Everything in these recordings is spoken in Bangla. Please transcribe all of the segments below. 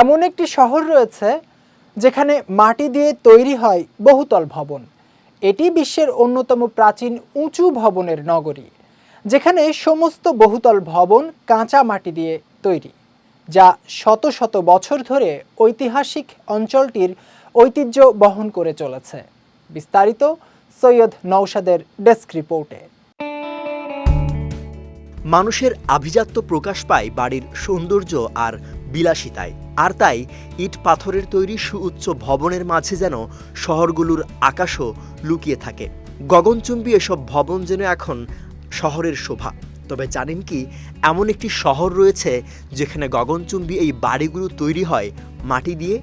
এমন একটি শহর রয়েছে যেখানে মাটি দিয়ে তৈরি হয় বহুতল ভবন। এটি বিশ্বের অন্যতম প্রাচীন উঁচু ভবনের নগরী, যেখানে সমস্ত বহুতল ভবন কাঁচা মাটি দিয়ে তৈরি, যা শত শত বছর ধরে ঐতিহাসিক অঞ্চলটির ঐতিহ্য বহন করে চলেছে। বিস্তারিত সৈয়দ নৌসাদের ডেস্ক রিপোর্টে। মানুষের আভিজাত্য প্রকাশ পায় বাড়ির সৌন্দর্য আর বিলাসিতায়। আর তাই ইট পাথরের তৈরি সুউচ্চ ভবনের মাঝে যেন শহরগুলোর আকাশও লুকিয়ে থাকে। গগনচুম্বী এসব ভবন যেন এখন শহরের শোভা। তবে জানেন কি, এমন একটি শহর রয়েছে যেখানে গগনচুম্বী এই বাড়িগুলো তৈরি হয় মাটি দিয়ে?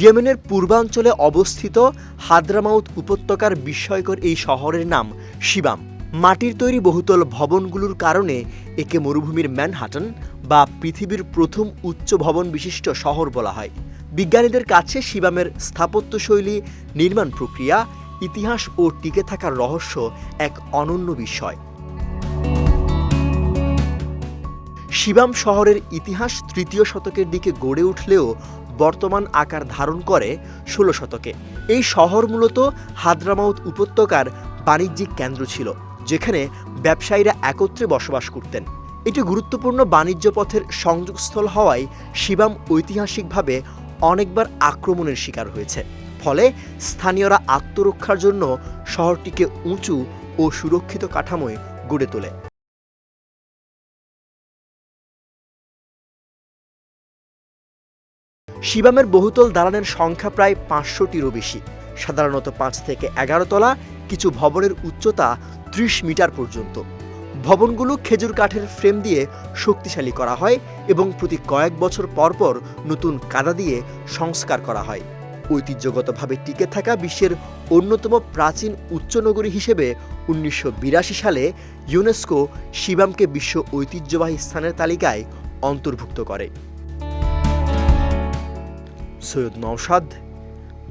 ইয়েমেনের পূর্বাঞ্চলে অবস্থিত হাদ্রামাউত উপত্যকার বিস্ময়কর এই শহরের নাম শিবাম। মাটির তৈরি বহুতল ভবনগুলোর কারণে একে মরুভূমির ম্যানহাটন বা পৃথিবীর প্রথম উচ্চ ভবন বিশিষ্ট শহর বলা হয়। বিজ্ঞানীদের কাছে শিবামের স্থাপত্যশৈলী, নির্মাণ প্রক্রিয়া, ইতিহাস ও টিকে থাকার রহস্য এক অনন্য বিষয়। শিবাম শহরের ইতিহাস তৃতীয় শতকের দিকে গড়ে উঠলেও বর্তমান আকার ধারণ করে ষোলো শতকে। এই শহর মূলত হাদ্রামাউত উপত্যকার বাণিজ্যিক কেন্দ্র ছিল। যেখানে ব্যবসায়ীরা একত্রে বসবাস করতেন। এটি গুরুত্বপূর্ণ বাণিজ্য পথের সংযোগস্থল হওয়ায় শিবাম ঐতিহাসিকভাবে অনেকবার আক্রমণের শিকার হয়েছে। ফলে স্থানীয়রা আত্মরক্ষার জন্য শহরটিকে উঁচু ও সুরক্ষিত কাঠামোয় গড়ে তোলে। শিবামের বহুতল দালানের সংখ্যা প্রায় পাঁচশোটিরও বেশি। সাধারণত পাঁচ থেকে এগারো তলা, কিছু ভবনের উচ্চতা ত্রিশ মিটার পর্যন্ত। ভবনগুলো খেজুর কাঠের ফ্রেম দিয়ে শক্তিশালী করা হয় এবং প্রতি কয়েক বছর পর পর নতুন কাদা দিয়ে সংস্কার করা হয়। ঐতিহ্যগতভাবে টিকে থাকা বিশ্বের অন্যতম প্রাচীন উচ্চনগরী হিসেবে উনিশশো বিরাশি সালে ইউনেস্কো শিবামকে বিশ্ব ঐতিহ্যবাহী স্থানের তালিকায় অন্তর্ভুক্ত করে। Syed Naushad